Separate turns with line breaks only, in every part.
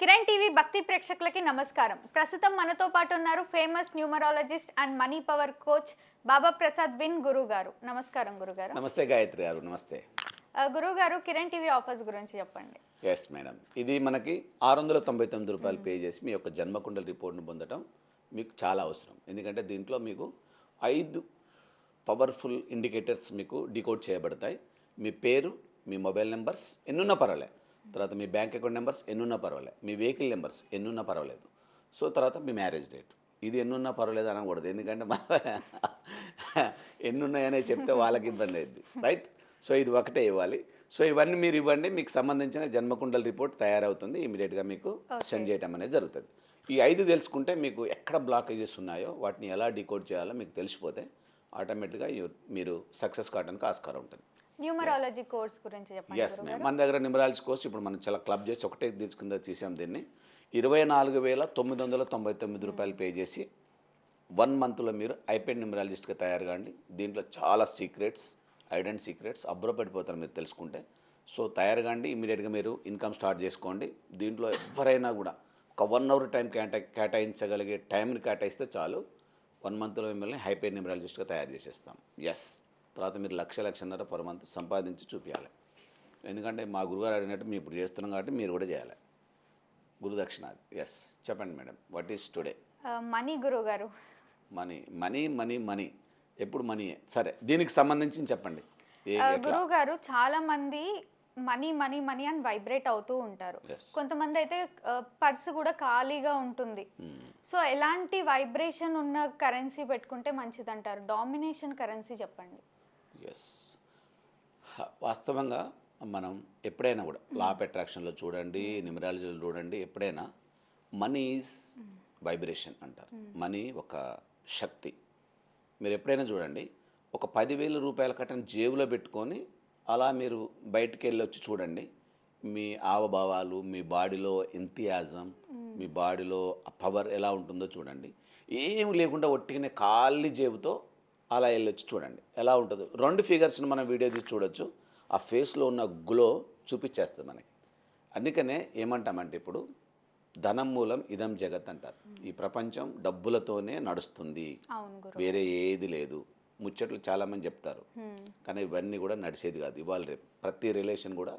Kiran TV భక్తి ప్రేక్షకులకి నమస్కారం. ప్రస్తుతం మనతో పాటు ఉన్నారు famous numerologist and money power coach Baba Prasad win గురువు గారు నమస్కారం గురుగారు.
నమస్తే గాయత్రి గారు నమస్తే.
గురువు గారు కిరణ్ టీవీ ఆఫర్స్ గురించి చెప్పండి.
ఎస్ మేడం ఇది మనకి ఆరు వందల తొంభై తొమ్మిది రూపాయలు పే చేసి మీ యొక్క జన్మకుండల రిపోర్ట్ను పొందడం మీకు చాలా అవసరం. ఎందుకంటే దీంట్లో మీకు ఐదు పవర్ఫుల్ ఇండికేటర్స్ మీకు డికోడ్ చేయబడతాయి. మీ పేరు మీ మొబైల్ నెంబర్స్ ఎన్నున్నా పర్వాలే. తర్వాత మీ బ్యాంక్ అకౌంట్ నెంబర్స్ ఎన్నున్నా పర్వాలే. మీ వెహికల్ నెంబర్స్ ఎన్నున్నా పర్వాలేదు. సో తర్వాత మీ మ్యారేజ్ డేట్. ఇది ఎన్నున్నా పర్వాలేదు అనకూడదు. ఎందుకంటే మన ఎన్నున్నాయనే చెప్తే వాళ్ళకి ఇబ్బంది అయింది రైట్ సో ఇది ఒకటే ఇవ్వాలి. సో ఇవన్నీ మీరు ఇవ్వండి. మీకు సంబంధించిన జన్మకుండల రిపోర్ట్ తయారవుతుంది. ఇమీడియట్గా మీకు సెండ్ చేయడం అనేది జరుగుతుంది. ఈ ఐదు తెలుసుకుంటే మీకు ఎక్కడ బ్లాకేజెస్ ఉన్నాయో వాటిని ఎలా డికోడ్ చేయాలో మీకు తెలిసిపోతే ఆటోమేటిక్గా మీరు సక్సెస్ కావడానికి ఆస్కారం ఉంటుంది.
న్యూమరాలజీ కోర్స్ గురించి చెప్పండి
ఎస్ మ్యామ్ మన దగ్గర నిమరాల్స్ కోర్స్ ఇప్పుడు మనం చాలా క్లబ్ చేసి ఒకటే తీసుకుందా తీసాం దీన్ని. ఇరవై నాలుగు వేల తొమ్మిది వందల తొంభై తొమ్మిది రూపాయలు పే చేసి వన్ మంత్లో మీరు ఐపెడ్ న్యూమరాలజిస్ట్గా తయారు కాండి దీంట్లో చాలా సీక్రెట్స్ ఐడెంట్ సీక్రెట్స్ అబ్బురపడిపోతారు మీరు తెలుసుకుంటే. సో తయారు కాండి ఇమీడియట్గా మీరు ఇన్కమ్ స్టార్ట్ చేసుకోండి. దీంట్లో ఎవరైనా కూడా ఒక వన్ అవర్ టైం కేటా కేటాయించగలిగే టైంని కేటాయిస్తే చాలు. వన్ మంత్లో మిమ్మల్ని హైపేడ్ న్యూమరాలజిస్ట్గా తయారు చేసేస్తాం. ఎస్ తర్వాత మీరు లక్ష లక్షన్నర పర్ మంత్ సంపాదించి చూపించాలి ఎందుకంటే మా గురుగారు అడిగినట్టు మేము ఇప్పుడు చేస్తున్నాం కాబట్టి మీరు కూడా చేయాలి. గురుదక్షిణ ఎస్ చెప్పండి madam what is today
money గురువు గారు
మనీ మనీ మనీ మనీ. ఎప్పుడు మనీ సరే దీనికి సంబంధించి చెప్పండి?
గురువు గారు చాలా మంది మనీ మనీ మనీ అని వైబ్రేట్ అవుతూ ఉంటారు. కొంతమంది అయితే పర్స్ కూడా ఖాళీగా ఉంటుంది.
Hmm.
సో ఎలాంటి వైబ్రేషన్ ఉన్న కరెన్సీ పెట్టుకుంటే మంచిదంటారు? డామినేషన్ కరెన్సీ చెప్పండి.
ఎస్ వాస్తవంగా మనం ఎప్పుడైనా కూడా లా ఆఫ్ అట్రాక్షన్లో చూడండి న్యూమరాలజీలో చూడండి ఎప్పుడైనా మనీ ఈజ్ వైబ్రేషన్ అంటారు. మనీ ఒక శక్తి. మీరు ఎప్పుడైనా చూడండి ఒక పదివేల రూపాయల కట్టని జేబులో పెట్టుకొని అలా మీరు బయటికి వెళ్ళి వచ్చి చూడండి మీ ఆవభావాలు మీ బాడీలో ఎంతియాజం మీ బాడీలో పవర్ ఎలా ఉంటుందో చూడండి. ఏం లేకుండా ఒట్టిగానే ఖాళీ జేబుతో అలా వెళ్ళొచ్చి చూడండి. ఎలా ఉంటుందో? రెండు ఫిగర్స్ని మనం వీడియో తీసి చూడొచ్చు. ఆ ఫేస్లో ఉన్న గ్లో చూపించేస్తుంది మనకి. అందుకనే ఏమంటామంటే ఇప్పుడు ధనం మూలం ఇదం జగత్ అంటారు. ఈ ప్రపంచం డబ్బులతోనే నడుస్తుంది. వేరే ఏది లేదు. ముచ్చట్లు చాలామంది చెప్తారు. కానీ ఇవన్నీ కూడా నడిచేది కాదు. ఇవాళ రేపు ప్రతి రిలేషన్ కూడా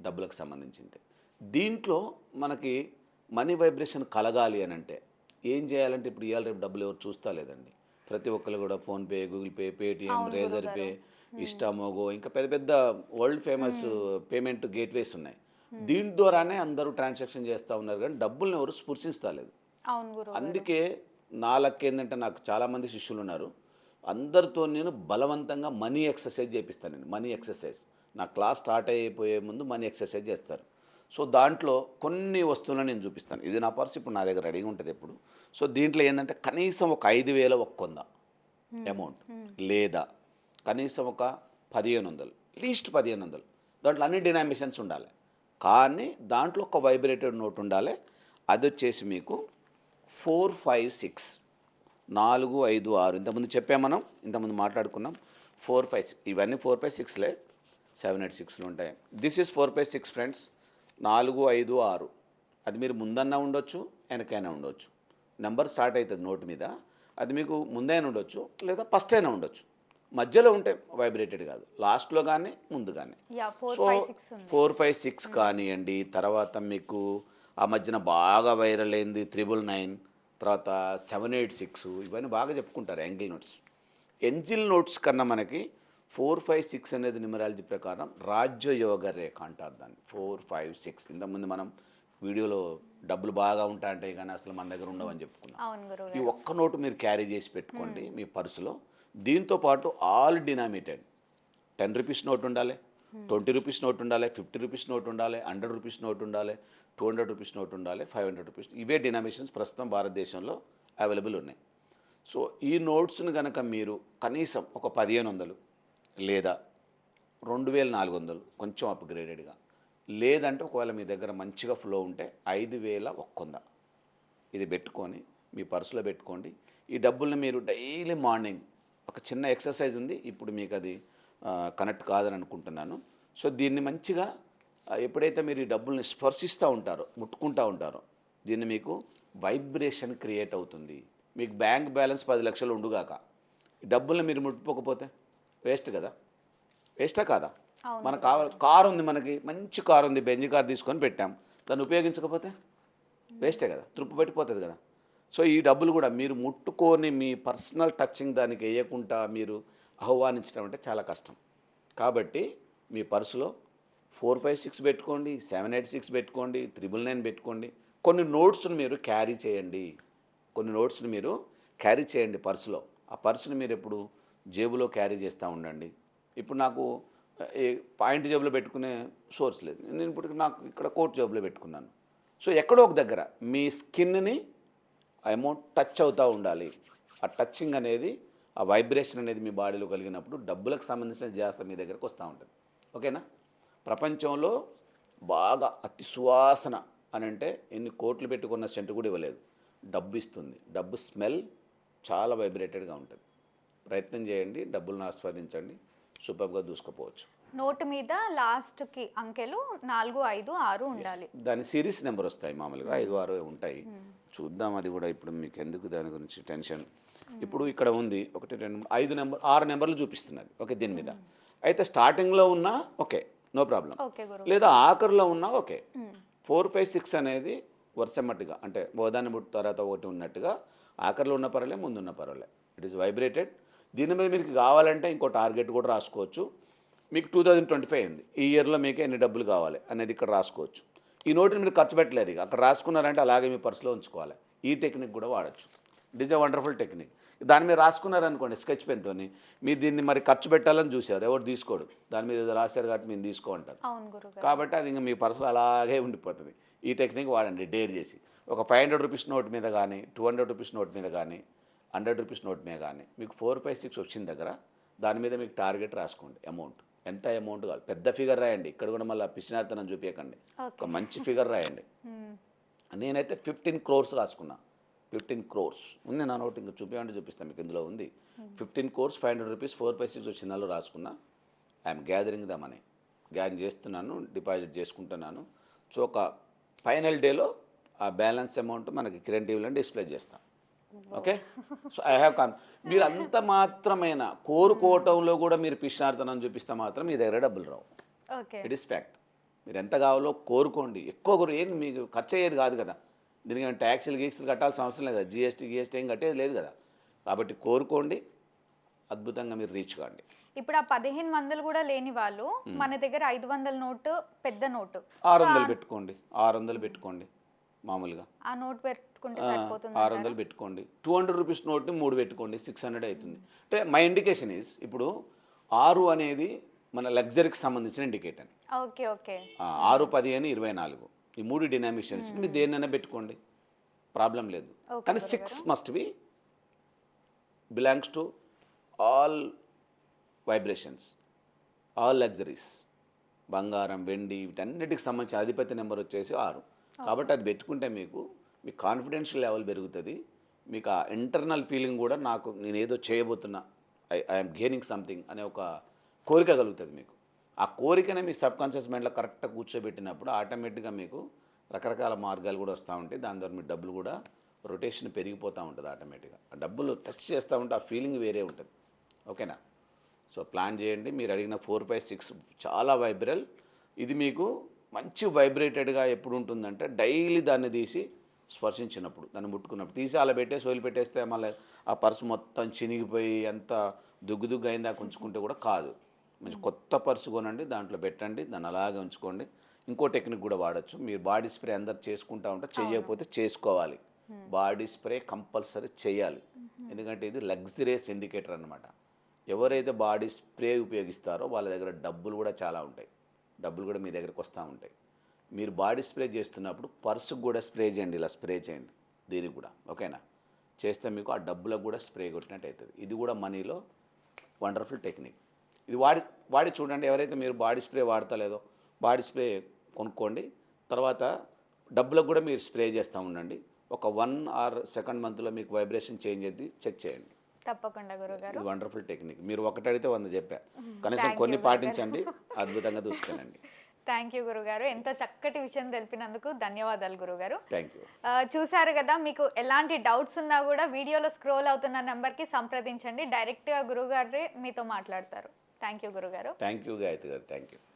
డబ్బులకు సంబంధించింది. దీంట్లో మనకి మనీ వైబ్రేషన్ కలగాలి అని అంటే ఏం చేయాలంటే ఇప్పుడు ఇవాళ రేపు డబ్బులు ఎవరు చూస్తా లేదండి. ప్రతి ఒక్కరు కూడా PhonePe Google Pay Paytm Razorpay Instamojo ఇంకా పెద్ద పెద్ద వరల్డ్ ఫేమస్ పేమెంట్ గేట్వేస్ ఉన్నాయి. దీని ద్వారానే అందరూ ట్రాన్సాక్షన్ చేస్తూ ఉన్నారు కానీ డబ్బుల్ని ఎవరు స్పృశిస్తలేదు అందుకే నా లక్ ఏంటంటే నాకు చాలామంది శిష్యులు ఉన్నారు. అందరితో నేను బలవంతంగా మనీ ఎక్సర్సైజ్ చేపిస్తాను నేను మనీ ఎక్సర్సైజ్. నా క్లాస్ స్టార్ట్ అయిపోయే ముందు మనీ ఎక్సర్సైజ్ చేస్తారు. సో దాంట్లో కొన్ని వస్తువులను నేను చూపిస్తాను. ఇది నా పర్స్ ఇప్పుడు నా దగ్గర రెడీగా ఉంటుంది ఎప్పుడు. సో దీంట్లో ఏంటంటే కనీసం ఒక ఐదు వేల ఒక కొంద అమౌంట్ లేదా కనీసం ఒక పదిహేను వందలు లీస్ట్ పదిహేను వందలు. దాంట్లో అన్ని డినామినేషన్స్ ఉండాలి. కానీ దాంట్లో ఒక వైబ్రేటెడ్ నోట్ ఉండాలి. అది వచ్చేసి మీకు ఫోర్ ఫైవ్ సిక్స్ నాలుగు ఐదు ఆరు. ఇంతకుముందు చెప్పాం మనం ఇంతకుముందు మాట్లాడుకున్నాం. ఫోర్ ఫైవ్ ఇవన్నీ ఫోర్ ఫైవ్ సిక్స్లే సెవెన్ ఎయిట్ సిక్స్లు ఉంటాయి. This is four five six friends నాలుగు ఐదు ఆరు. అది మీరు ముందన్నా ఉండొచ్చు వెనకైనా ఉండొచ్చు. నెంబర్ స్టార్ట్ అవుతుంది నోటు మీద. అది మీకు ముందైనా ఉండొచ్చు లేదా ఫస్ట్ అయినా ఉండొచ్చు. మధ్యలో ఉంటే వైబ్రేటెడ్ కాదు. లాస్ట్లో కానీ ముందు కానీ. సో ఫోర్ ఫైవ్ సిక్స్ కానివ్వండి తర్వాత మీకు ఆ మధ్యన బాగా వైరల్ అయింది త్రిబుల్ నైన్ తర్వాత సెవెన్ ఎయిట్ సిక్స్. ఇవన్నీ బాగా చెప్పుకుంటారు యాంగిల్ నోట్స్. ఎంజిల్ నోట్స్ కన్నా మనకి ఫోర్ ఫైవ్ సిక్స్ అనేది న్యూమరాలజీ ప్రకారం రాజ్యయోగ రేఖ అంటారు దాన్ని. Four five six. ఇంతకుముందు మనం వీడియోలో డబ్బులు బాగా ఉంటాయంటాయి కానీ అసలు మన దగ్గర ఉండవని చెప్పుకున్నాం. ఈ ఒక్క నోటు మీరు క్యారీ చేసి పెట్టుకోండి మీ పర్సులో. దీంతో పాటు all denominated. Ten rupees note ఉండాలి ట్వంటీ రూపీస్ నోట్ ఉండాలి ఫిఫ్టీ రూపీస్ నోట్ ఉండాలి హండ్రెడ్ రూపీస్ నోట్ ఉండాలి టూ హండ్రెడ్ రూపీస్ నోట్ ఉండాలి ఫైవ్ హండ్రెడ్ రూపీస్ ఇవే డినామినేషన్స్ ప్రస్తుతం భారతదేశంలో అవైలబుల్ ఉన్నాయి. సో ఈ నోట్స్ని కనుక మీరు కనీసం ఒక పదిహేను వందలు లేదా రెండు వేల నాలుగు వందలు కొంచెం అప్గ్రేడెడ్గా లేదంటే ఒకవేళ మీ దగ్గర మంచిగా ఫ్లో ఉంటే ఐదు వేల ఒక్కొంద. ఇది పెట్టుకొని మీ పర్సులో పెట్టుకోండి. ఈ డబ్బుల్ని మీరు డైలీ మార్నింగ్ ఒక చిన్న ఎక్సర్సైజ్ ఉంది ఇప్పుడు మీకు అది కనెక్ట్ కాదని అనుకుంటున్నాను. సో దీన్ని మంచిగా ఎప్పుడైతే మీరు ఈ డబ్బుల్ని స్పర్శిస్తూ ఉంటారో ముట్టుకుంటూ ఉంటారో దీన్ని మీకు వైబ్రేషన్ క్రియేట్ అవుతుంది. మీకు బ్యాంక్ బ్యాలెన్స్ పది లక్షలు ఉండుగాక. ఈ డబ్బుల్ని మీరు ముట్టుకోకపోతే వేస్ట్ కదా. వేస్టా కాదా? మనకు కావాలి కారు ఉంది మనకి మంచి కారు ఉంది బెంజ్ కార్ తీసుకొని పెట్టాం. దాన్ని ఉపయోగించకపోతే వేస్టే కదా తృప్తి పట్టిపోతుంది కదా. సో ఈ డబ్బులు కూడా మీరు ముట్టుకొని మీ పర్సనల్ టచింగ్ దానికి వేయకుండా మీరు ఆహ్వానించడం అంటే చాలా కష్టం. కాబట్టి మీ పర్సులో ఫోర్ ఫైవ్ సిక్స్ పెట్టుకోండి సెవెన్ ఎయిట్ సిక్స్ పెట్టుకోండి త్రిబుల్ నైన్ పెట్టుకోండి. కొన్ని నోట్స్ని మీరు క్యారీ చేయండి. కొన్ని నోట్స్ని మీరు క్యారీ చేయండి పర్సులో. ఆ పర్సుని మీరు ఎప్పుడు జేబులో క్యారీ చేస్తూ ఉండండి. ఇప్పుడు నాకు ఏ పాయింట్ జేబులో పెట్టుకునే సోర్స్ లేదు. నేను ఇప్పుడు నాకు ఇక్కడ కోట్ జేబులో పెట్టుకున్నాను. సో ఎక్కడో ఒక దగ్గర మీ స్కిన్ని ఆ అమౌంట్ టచ్ అవుతూ ఉండాలి. ఆ టచ్చింగ్ అనేది ఆ వైబ్రేషన్ అనేది మీ బాడీలో కలిగినప్పుడు డబ్బులకు సంబంధించిన ధ్యాస మీ దగ్గరకు వస్తూ ఉంటుంది. ఓకేనా? ప్రపంచంలో బాగా అతి సువాసన అని అంటే ఎన్ని కోట్లు పెట్టుకున్న సెంటు కూడా ఇవ్వలేదు. డబ్బు ఇస్తుంది. డబ్బు స్మెల్ చాలా వైబ్రేటెడ్గా ఉంటుంది. ప్రయత్నం చేయండి డబ్బులను ఆస్వాదించండి సూపర్గా దూసుకుపోవచ్చు.
నోటు మీద లాస్ట్కి అంకెలు నాలుగు ఐదు ఆరు ఉండాలి.
దాని సిరీస్ నెంబర్ వస్తాయి మామూలుగా ఐదు ఆరు ఉంటాయి. చూద్దాం అది కూడా ఇప్పుడు మీకు ఎందుకు దాని గురించి టెన్షన్. ఇప్పుడు ఇక్కడ ఉంది ఒకటి రెండు ఐదు నెంబర్ ఆరు నెంబర్లు చూపిస్తున్నది ఓకే దీని మీద. అయితే స్టార్టింగ్లో ఉన్నా ఓకే నో ప్రాబ్లం. లేదా ఆఖరిలో ఉన్నా ఓకే. ఫోర్ ఫైవ్ సిక్స్ అనేది వరుసమ్మట్టుగా అంటే ఓదాన్ని పుట్టు తర్వాత ఒకటి ఉన్నట్టుగా ఆఖరిలో ఉన్న పర్వాలే ముందు ఉన్న పర్వాలే. ఇట్ ఈస్ వైబ్రేటెడ్ దీని మీద మీకు కావాలంటే ఇంకో టార్గెట్ కూడా రాసుకోవచ్చు. మీకు టూ థౌజండ్ ట్వంటీ ఫైవ్ అయింది. ఈ ఇయర్లో మీకు ఎన్ని డబ్బులు కావాలి అనేది ఇక్కడ రాసుకోవచ్చు. ఈ నోటిని మీరు ఖర్చు పెట్టలేరు ఇక. అక్కడ రాసుకున్నారంటే అలాగే మీ పర్సులో ఉంచుకోవాలి. ఈ టెక్నిక్ కూడా వాడచ్చు. ఇట్ ఎ వండర్ఫుల్ టెక్నిక్ దాని మీద రాసుకున్నారనుకోండి స్కెచ్ పెన్తో మీరు దీన్ని మరి ఖర్చు పెట్టాలని చూశారు ఎవరు తీసుకోడు. దాని మీద ఏదో రాశారు కాబట్టి మేము తీసుకో అంటారు
అవును గురుగారు
కాబట్టి అది ఇంకా మీ పర్సులో అలాగే ఉండిపోతుంది. ఈ టెక్నిక్ వాడండి డేర్ చేసి. ఒక ఫైవ్ హండ్రెడ్ రూపీస్ నోట్ మీద కానీ టూ హండ్రెడ్ రూపీస్ నోట్ మీద కానీ హండ్రెడ్ రూపీస్ నోట్ మీద కానీ మీకు ఫోర్ ఫైవ్ సిక్స్ వచ్చిన దగ్గర దాని మీద మీకు టార్గెట్ రాసుకోండి అమౌంట్ ఎంత అమౌంట్ కావాలి? పెద్ద ఫిగర్ రాయండి. ఇక్కడ కూడా మళ్ళీ పిచ్చినార్తనం చూపించకండి ఒక మంచి ఫిగర్ రాయండి. నేనైతే ఫిఫ్టీన్ క్రోర్స్ రాసుకున్నా. ఫిఫ్టీన్ క్రోర్స్ ఉంది నా నోట్ ఇంకా చూపించమంటే చూపిస్తాను మీకు ఇందులో ఉంది. Fifteen crores five hundred rupees four five six వచ్చిన దానిలో రాసుకున్నా. I'm gathering the money gathering చేస్తున్నాను డిపాజిట్ చేసుకుంటున్నాను. సో ఒక ఫైనల్ డేలో ఆ బ్యాలెన్స్ అమౌంట్ మనకి కిరణ్ టీవీలో డిస్ప్లే చేస్తాం. Okay? So I have can మీరు అంత మాత్రమైన కోరుకోవటంలో కూడా మీరు పిచ్చినార్తనం చూపిస్తే మాత్రం మీ దగ్గర డబ్బులు రావు.
ఓకే.
ఇట్ ఈస్ ఫ్యాక్ట్ మీరు ఎంత కావాలో కోరుకోండి. ఎక్కువ ఏం మీకు ఖర్చు అయ్యేది కాదు కదా. దీనికి ట్యాక్సీలు గీక్స్లు కట్టాల్సిన అవసరం లేదు జిఎస్టీ గిఎస్టీ ఏం కట్టేది లేదు కదా. కాబట్టి కోరుకోండి. అద్భుతంగా మీరు రీచ్ కాండి.
ఇప్పుడు ఆ పదిహేను వందలు కూడా లేని వాళ్ళు మన దగ్గర ఐదు వందల నోటు పెద్ద నోటు.
ఆరు వందలు పెట్టుకోండి. ఆరు వందలు పెట్టుకోండి. మామూలుగా.
ఆ నోట్ పెట్టుకుంటే సరిపోతుంది
ఆరు వందలు పెట్టుకోండి. టూ హండ్రెడ్ రూపీస్ నోట్ని మూడు పెట్టుకోండి సిక్స్ హండ్రెడ్ అవుతుంది. అంటే మై ఇండికేషన్ ఈజ్ ఇప్పుడు ఆరు అనేది మన లగ్జరీకి సంబంధించిన ఇండికేటర్
ఓకే ఓకే.
ఆరు పది అని ఇరవై నాలుగు. ఈ మూడు డినామినేషన్స్ మీరు దేన్నైనా పెట్టుకోండి. ప్రాబ్లం లేదు. కానీ six must be belongs to all vibrations all luxuries బంగారం వెండి వీటన్నిటికి సంబంధించిన అధిపతి నెంబర్ వచ్చేసి ఆరు. కాబట్టి అది పెట్టుకుంటే మీకు మీ కాన్ఫిడెన్షియల్ లెవెల్ పెరుగుతుంది. మీకు ఆ ఇంటర్నల్ ఫీలింగ్ కూడా నాకు నేను ఏదో చేయబోతున్నా ఐ ఐఎమ్ గెయినింగ్ సంథింగ్ అనే ఒక కోరిక కలుగుతుంది మీకు. ఆ కోరికనే మీ సబ్ కాన్షియస్ మైండ్లో కరెక్ట్గా కూర్చోబెట్టినప్పుడు ఆటోమేటిక్గా మీకు రకరకాల మార్గాలు కూడా వస్తూ ఉంటాయి. దాని ద్వారా మీ డబ్బులు కూడా రొటేషన్ పెరిగిపోతూ ఉంటుంది ఆటోమేటిక్గా ఆ డబ్బులు టచ్ చేస్తూ ఉంటే ఆ ఫీలింగ్ వేరే ఉంటుంది. ఓకేనా సో ప్లాన్ చేయండి. మీరు అడిగిన ఫోర్ ఫైవ్ సిక్స్ చాలా వైబ్రల్ ఇది మీకు మంచి వైబ్రేటెడ్గా ఎప్పుడు ఉంటుందంటే డైలీ దాన్ని తీసి స్పర్శించినప్పుడు దాన్ని ముట్టుకున్నప్పుడు. తీసి అలా పెట్టేసి వదిలి పెట్టేస్తే మళ్ళీ ఆ పర్సు మొత్తం చినిగిపోయి ఎంత దుగ్గు దుగ్గు అయిందా ఉంచుకుంటే కూడా కాదు. మంచి కొత్త పర్సు కొనండి దాంట్లో పెట్టండి దాన్ని అలాగే ఉంచుకోండి. ఇంకో టెక్నిక్ కూడా వాడచ్చు. మీరు బాడీ స్ప్రే అందరు చేసుకుంటా ఉంటే చేయకపోతే చేసుకోవాలి. బాడీ స్ప్రే కంపల్సరీ చేయాలి. ఎందుకంటే ఇది లగ్జరియస్ ఇండికేటర్ అన్నమాట. ఎవరైతే బాడీ స్ప్రే ఉపయోగిస్తారో వాళ్ళ దగ్గర డబ్బులు కూడా చాలా ఉంటాయి. డబ్బులు కూడా మీ దగ్గరకు వస్తూ ఉంటాయి. మీరు బాడీ స్ప్రే చేస్తున్నప్పుడు పర్సుకు కూడా స్ప్రే చేయండి ఇలా స్ప్రే చేయండి దీనికి కూడా ఓకేనా? చేస్తే మీకు ఆ డబ్బులకు కూడా స్ప్రే కొట్టినట్టు అవుతుంది ఇది కూడా మనీలో వండర్ఫుల్ టెక్నిక్. ఇది వాడి వాడి చూడండి ఎవరైతే మీరు బాడీ స్ప్రే వాడతలేదో బాడీ స్ప్రే కొనుక్కోండి తర్వాత డబ్బులకు కూడా మీరు స్ప్రే చేస్తూ ఉండండి. ఒక వన్ ఆర్ సెకండ్ మంత్లో మీకు వైబ్రేషన్ చేంజ్ అయ్యి చెక్ చేయండి.
తప్పకుండా గురుగారు.
వండర్ఫుల్ టెక్నిక్ మీరు ఒకటి అడిగితే వంద చెప్పా. కనీసం కొన్ని పాటించండి అద్భుతంగా దూసుకెళ్ళండి.
థ్యాంక్ యూ గురుగారు. ఎంతో చక్కటి విషయం తెలిపినందుకు ధన్యవాదాలు గురుగారు. చూశారు కదా మీకు ఎలాంటి డౌట్స్ ఉన్నా కూడా వీడియోలో స్క్రోల్ అవుతున్న నెంబర్కి సంప్రదించండి. డైరెక్ట్గా గురుగారే మీతో మాట్లాడతారు. థ్యాంక్ యూ గురుగారు.
థ్యాంక్ యూ గాయత్రి గారు. Thank you